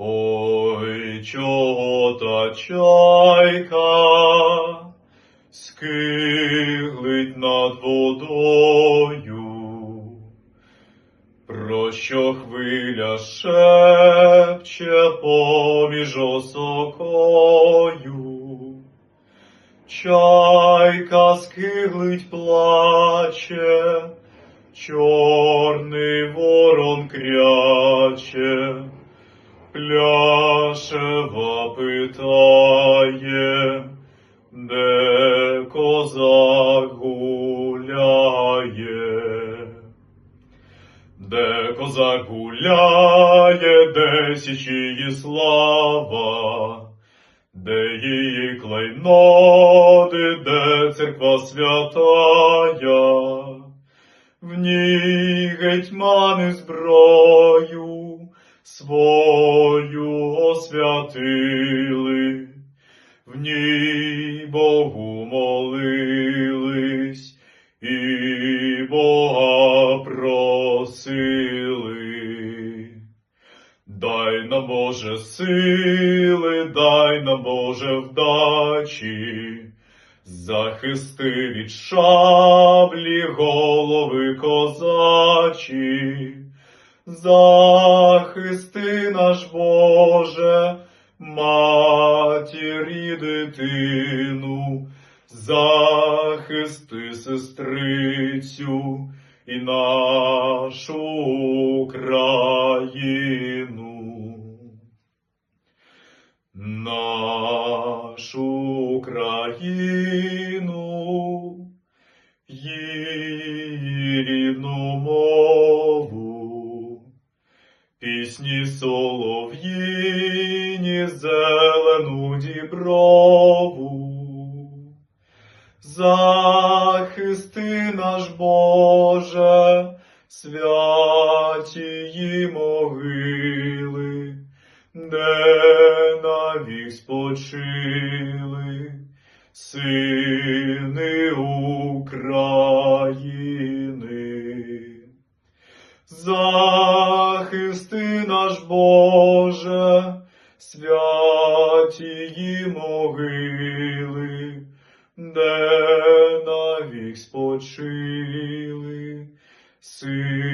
Ой, чого та чайка скиглить над водою, про що хвиля шепче поміж осокою. Чайка скиглить плаче, чорний ворон кряче, пляшева питає, де козак гуляє. Де козак гуляє, де січиї слава, де її клейноди, де церква святая, в ній гетьмани зброю свою освятили, в ній Богу молились і Бога просили. Дай нам Боже сили, дай нам Боже вдачі, захисти від шаблі голови козачі, захисти наш Боже, матір і дитину, захисти сестрицю і нашу Україну. Нашу Україну, її солов'їні зелену діброву. Захисти наш Боже, святії могили, де навік спочили сини України. Захисти наш Боже, святії могили, де навік спочили. Сини